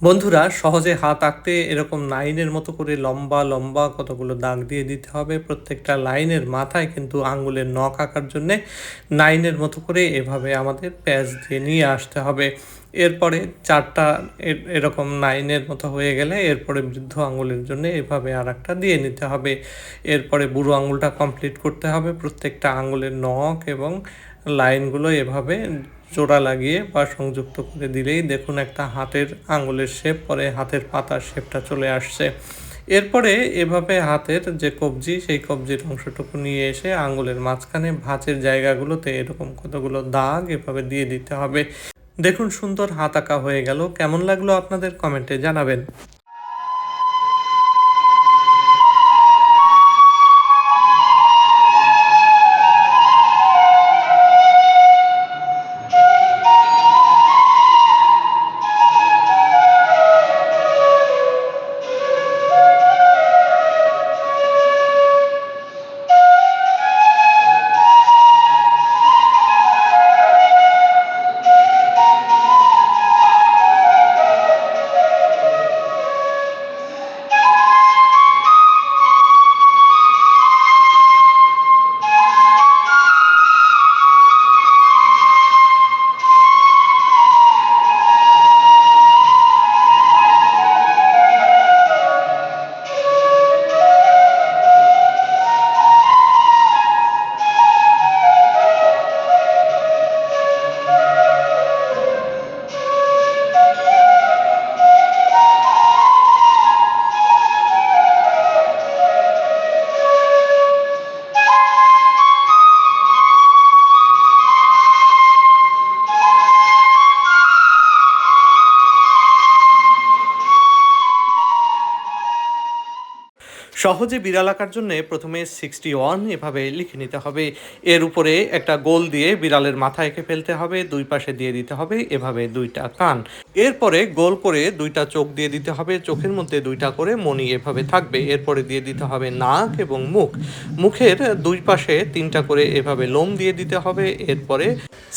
বন্ধুরা, সহজে হাত আঁকতে এরকম লাইনের মতো করে লম্বা লম্বা কতগুলো দাগ দিয়ে দিতে হবে। প্রত্যেকটা লাইনের মাথায় কিন্তু আঙ্গুলের নখ আঁকার জন্যে লাইনের মতো করে এভাবে আমাদের প্যাচ দিয়ে নিয়ে আসতে হবে। এরপরে চারটা এরকম লাইনের মতো হয়ে গেলে এরপরে বৃদ্ধ আঙ্গুলের জন্য এভাবে আর একটা দিয়ে নিতে হবে। এরপরে বুড়ো আঙ্গুলটা কমপ্লিট করতে হবে। প্রত্যেকটা আঙ্গুলের নখ এবং লাইনগুলো এভাবে জোড়া লাগিয়ে বা সংযুক্ত করে দিলেই দেখুন একটা হাতের আঙুলের শেপ পরে হাতের পাতার শেপটা চলে আসছে। এরপরে এভাবে হাতের যে কবজি, সেই কবজির অংশটুকু নিয়ে এসে আঙুলের মাঝখানে ভাঁজের জায়গাগুলোতে এরকম কতগুলো দাগ এভাবে দিয়ে দিতে হবে। দেখুন সুন্দর হাত আঁকা হয়ে গেল। কেমন লাগল আপনাদের কমেন্টে জানাবেন। সহজে বিড়াল আঁকার জন্য প্রথমে সিক্সটি ওয়ান এভাবে লিখে নিতে হবে। এর উপরে একটা গোল দিয়ে বিড়ালের মাথা এঁকে ফেলতে হবে, দুই পাশে দিয়ে দিতে হবে, এভাবে দুইটা কান। এরপরে গোল করে দুইটা চোখ দিয়ে দিতে হবে, চোখের মধ্যে দুইটা করে, মনি এভাবে থাকবে। এরপরে দিয়ে দিতে হবে নাক এবং মুখ। মুখের দুই পাশে তিনটা করে এভাবে লোম দিয়ে দিতে হবে। এরপরে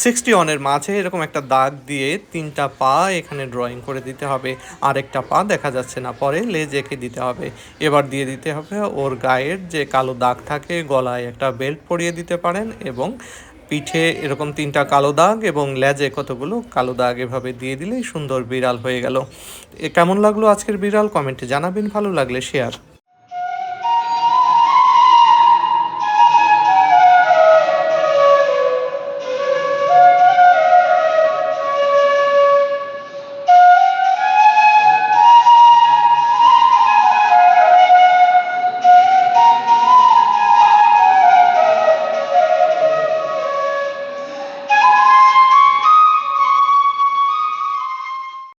সিক্সটি ওয়ানের মাঝে এরকম একটা দাগ দিয়ে তিনটা পা এখানে ড্রয়িং করে দিতে হবে। আরেকটা পা দেখা যাচ্ছে না, পরে লেজ এঁকে দিতে হবে। এবার দিয়ে দিতে হবে ওর গায়ের যে কালো দাগ থাকে, গলায় একটা বেল্ট পরিয়ে দিতে পারেন এবং পিঠে এরকম তিনটা কালো দাগ এবং লেজে কতগুলো কালো দাগ এভাবে দিয়ে দিলেই সুন্দর বিড়াল হয়ে গেল। কেমন লাগল আজকের বিড়াল? কমেন্টে জানাবেন। ভালো লাগলে শেয়ার